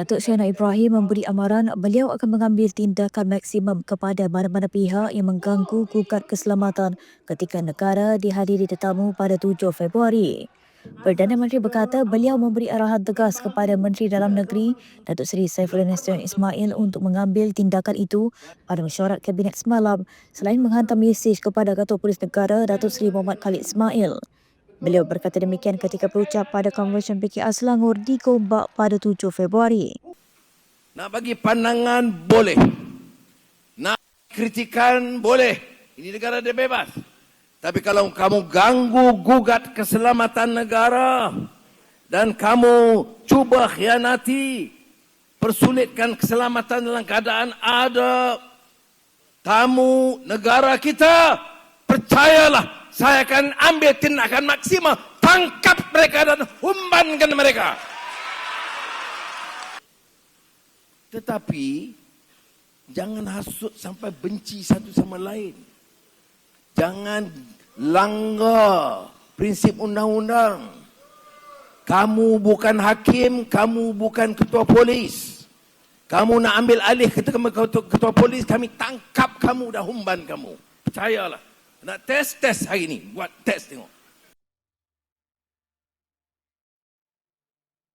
Datuk Seri Ibrahim memberi amaran beliau akan mengambil tindakan maksimum kepada mana-mana pihak yang mengganggu gugat keselamatan ketika negara dihadiri tetamu pada 7 Februari. Perdana Menteri berkata beliau memberi arahan tegas kepada Menteri Dalam Negeri Datuk Seri Saifuddin Nasution Ismail untuk mengambil tindakan itu pada mesyuarat Kabinet semalam selain menghantar mesej kepada Ketua Polis Negara Datuk Seri Muhammad Khalid Ismail. Beliau berkata demikian ketika berucap pada Convention PKR Selangor di Gombak pada 7 Februari. Nak bagi pandangan boleh. Nak kritikan boleh. Ini negara dia bebas. Tapi kalau kamu ganggu gugat keselamatan negara dan kamu cuba khianati, persulitkan keselamatan dalam keadaan ada tamu negara kita, percayalah saya akan ambil tindakan maksimal tangkap mereka dan humbankan mereka. Tetapi jangan hasut sampai benci satu sama lain. Jangan langgar prinsip undang-undang. Kamu bukan hakim, kamu bukan ketua polis. Kamu nak ambil alih ketua, ketua, ketua polis, kami tangkap kamu dan humban kamu. Percayalah. Nak test, test hari ini. Buat test tengok.